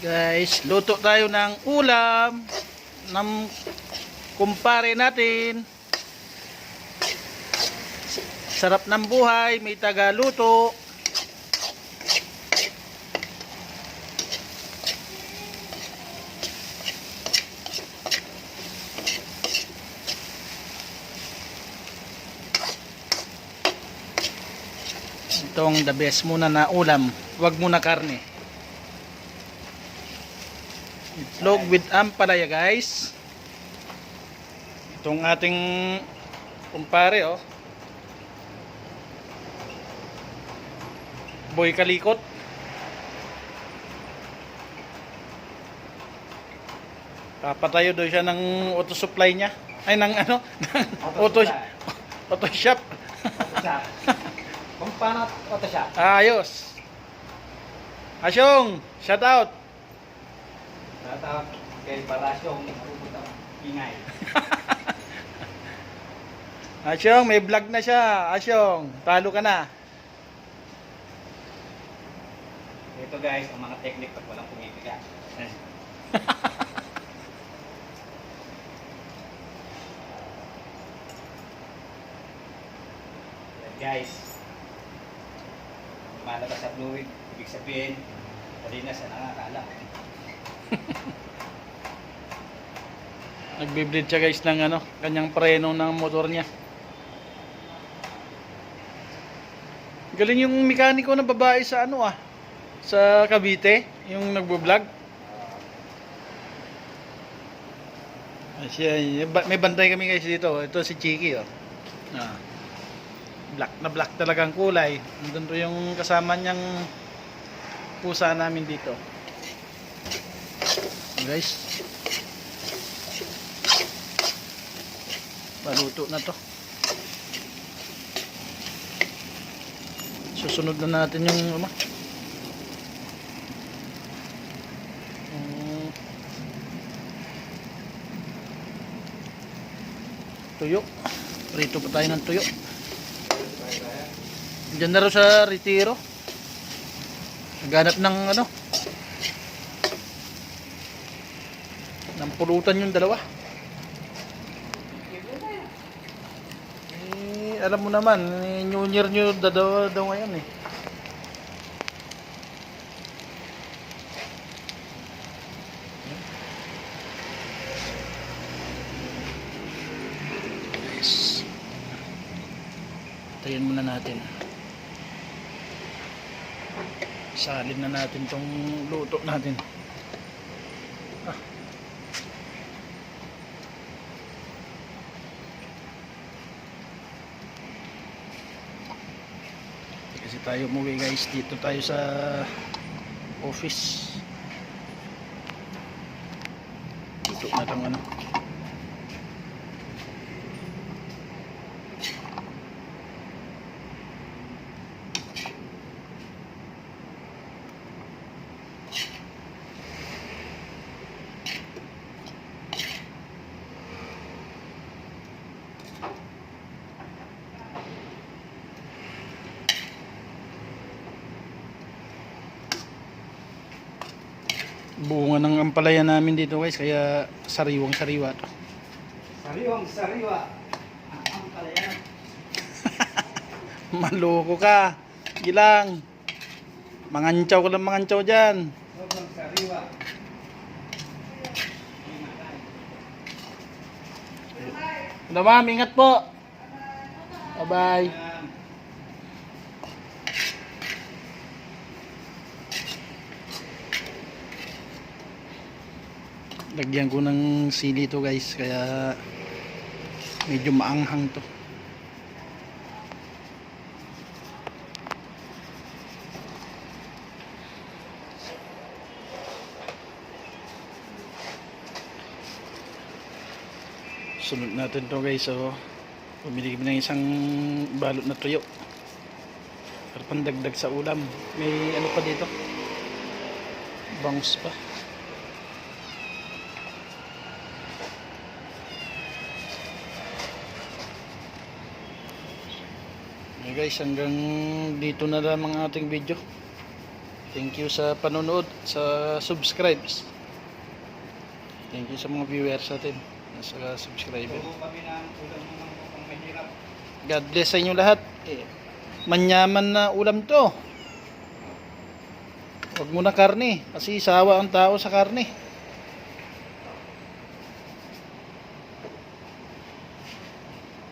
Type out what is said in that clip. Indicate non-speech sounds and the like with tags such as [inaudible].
Guys, luto tayo ng ulam ng kumpare natin. Sarap ng buhay, may tagaluto. Itong the best muna na ulam, wag muna karne. Itlog with ampalaya guys. Itong ating kumpare oh. Boy Kalikot. Papatayo daw siya ng auto supply niya. Ay, ng ano? [laughs] auto, auto [laughs] shop. Siya. [laughs] Kung paano auto siya? Ayos. Asyong, shout out. Tatawag kay Balasyong pupunta ingay. [laughs] Asyong, may vlog na siya. Asyong, talo ka na. Ito guys, ang mga technique pag walang pumipiga. [laughs] Guys. Malabas sa fluid, ibig sabihin, kanina sa nakakala. [laughs] Nagbe-bleed siya guys ng ano, kanyang preno ng motor niya. Galing yung mekaniko na babae sa ano ah, sa Cavite, yung nagbo-vlog. Ah, Siya, ba- may bantay kami guys dito. Ito si Chiki oh. Ah. Black na black talagang kulay. Nandun to yung kasama niyang pusa namin dito. Guys, Paluto na to. Susunod na natin yung ano. Yung tuyo. Prito pa tayo ng tuyo. Diyan na sa retiro. Naghanap ng ano. Ng pulutan yung dalawa. Eh, alam mo naman, eh, New Year nyo dadaw daw ngayon eh. Yes. Tayin muna natin. Salin na natin tong luto natin. Kasi tayo umuwi guys, dito tayo sa office. Dito na lang ano. Bunga ng ampalaya namin dito guys, kaya sariwang sariwa to. Sariwang sariwa. Ang ampalayan. [laughs] Maloko ka. Gilang. Mangantsaw ka lang mangantsaw dyan. Sobrang sariwa. Hello ma'am, ingat po. Bye-bye. Lagyan ko ng sili to guys, kaya medyo maanghang to. Sunod natin to guys, so pumili kami ng isang balot na tuyo. Para pandagdag sa ulam. May ano pa dito? Bangus pa. Okay guys, hanggang dito na lang ang ating video. Thank you sa panonood, sa subscribes. Thank you sa mga viewers natin, sa subscriber. Mga mahirap. God bless sa inyo lahat. Eh, manyaman na ulam to. Huwag mo na karne, kasi sawa ang tao sa karne.